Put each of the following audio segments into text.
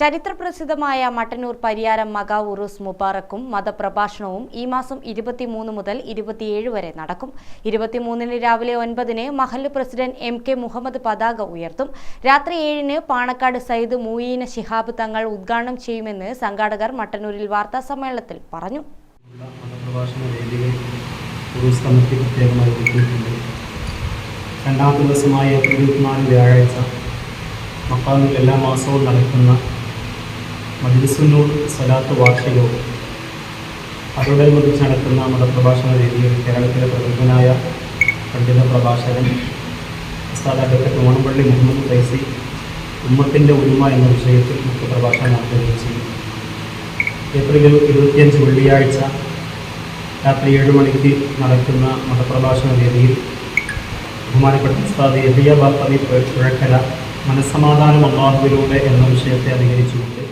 ചരിത്രപ്രസിദ്ധമായ മട്ടന്നൂർ പരിയാരം മകാ ഉറൂസ് മുബാറക്കും മതപ്രഭാഷണവും ഈ മാസം ഇരുപത്തിമൂന്ന് മുതൽ ഇരുപത്തിയേഴ് വരെ നടക്കും. ഇരുപത്തിമൂന്നിന് രാവിലെ ഒൻപതിന് മഹല്ല് പ്രസിഡന്റ് എം കെ മുഹമ്മദ് പതാക ഉയർത്തും. രാത്രി ഏഴിന് പാണക്കാട് സയ്യിദ് മൂയീന ശിഹാബ് തങ്ങൾ ഉദ്ഘാടനം ചെയ്യുമെന്ന് സംഘാടകർ മട്ടന്നൂരിൽ പറഞ്ഞു. കമ്മിറ്റി പ്രത്യേകമായി ഒരുക്കിയിട്ടുണ്ട്. രണ്ടാം ദിവസമായ ഇരുപത്തിനാല് വ്യാഴാഴ്ച മക്കാമിൽ എല്ലാ മാസവും നടക്കുന്ന മജ്ലിസുന്നൂർ സലാത്ത് വാർഷികവും അതോടനുബന്ധിച്ച് നടക്കുന്ന മതപ്രഭാഷണ രീതിയിൽ കേരളത്തിലെ പ്രഗത്ഭനായ പണ്ഡിത പ്രഭാഷകൻ ഉസ്താദ് അഡ്വക്കറ്റ് മുഹമ്മദ് ഫൈസി ഉമ്മത്തിന്റെ ഉരുമ എന്ന വിഷയത്തിൽ മുഖ്യ പ്രഭാഷണം നടത്തുകയും ചെയ്യും ഏപ്രിൽ ഇരുപത്തിയഞ്ച് വെള്ളിയാഴ്ച രാത്രി ഏഴ് മണിക്ക് നടക്കുന്ന മതപ്രഭാഷണ വേദിയിൽ ബഹുമാനപ്പെട്ട ഉസ്താദ് യഹിയ ബാപ്പതി പുഴക്കര മനസ്സമാധാനം അള്ളാഹുവിലൂടെ എന്ന വിഷയത്തെ അധികരിച്ചുകൊണ്ട്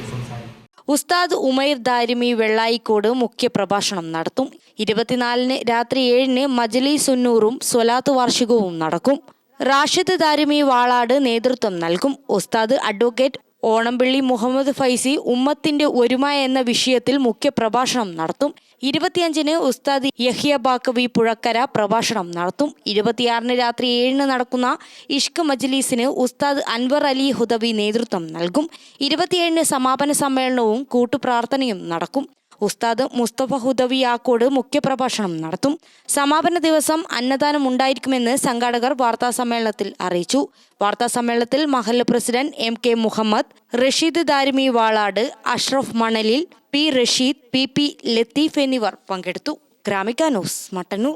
ഉസ്താദ് ഉമൈർ ദാരിമി വെള്ളായിക്കോട് മുഖ്യ പ്രഭാഷണം നടത്തും. ഇരുപത്തിനാലിന് രാത്രി ഏഴിന് മജലി സുന്നൂറും സ്വലാത്ത് വാർഷികവും നടക്കും. റാഷിദ് ദാരിമി വാളാട് നേതൃത്വം നൽകും. ഉസ്താദ് അഡ്വക്കേറ്റ് ഓണംപിള്ളി മുഹമ്മദ് ഫൈസി ഉമ്മത്തിന്റെ ഒരുമ എന്ന വിഷയത്തിൽ മുഖ്യ പ്രഭാഷണം നടത്തും. ഇരുപത്തിയഞ്ചിന് ഉസ്താദ് യഹിയ ബാക്കവി പുഴക്കര പ്രഭാഷണം നടത്തും. ഇരുപത്തിയാറിന് രാത്രി ഏഴിന് നടക്കുന്ന ഇഷ്ക് മജ്ലീസിന് ഉസ്താദ് അൻവർ അലി ഹുദവി നേതൃത്വം നൽകും. ഇരുപത്തിയേഴിന് സമാപന സമ്മേളനവും കൂട്ടുപ്രാർത്ഥനയും നടക്കും. ഉസ്താദ് മുസ്തഫ ഹുദവി ആക്കോട് മുഖ്യപ്രഭാഷണം നടത്തും. സമാപന ദിവസം അന്നദാനം ഉണ്ടായിരിക്കുമെന്ന് സംഘാടകർ വാർത്താസമ്മേളനത്തിൽ അറിയിച്ചു. വാർത്താസമ്മേളനത്തിൽ മഹല്ല് president M K Muhammad Rasheed Darimi Valad Ashraf മണലിൽ P Rasheed P P Latheef എന്നിവർ പങ്കെടുത്തു. ഗ്രാമിക ന്യൂസ് മട്ടന്നൂർ.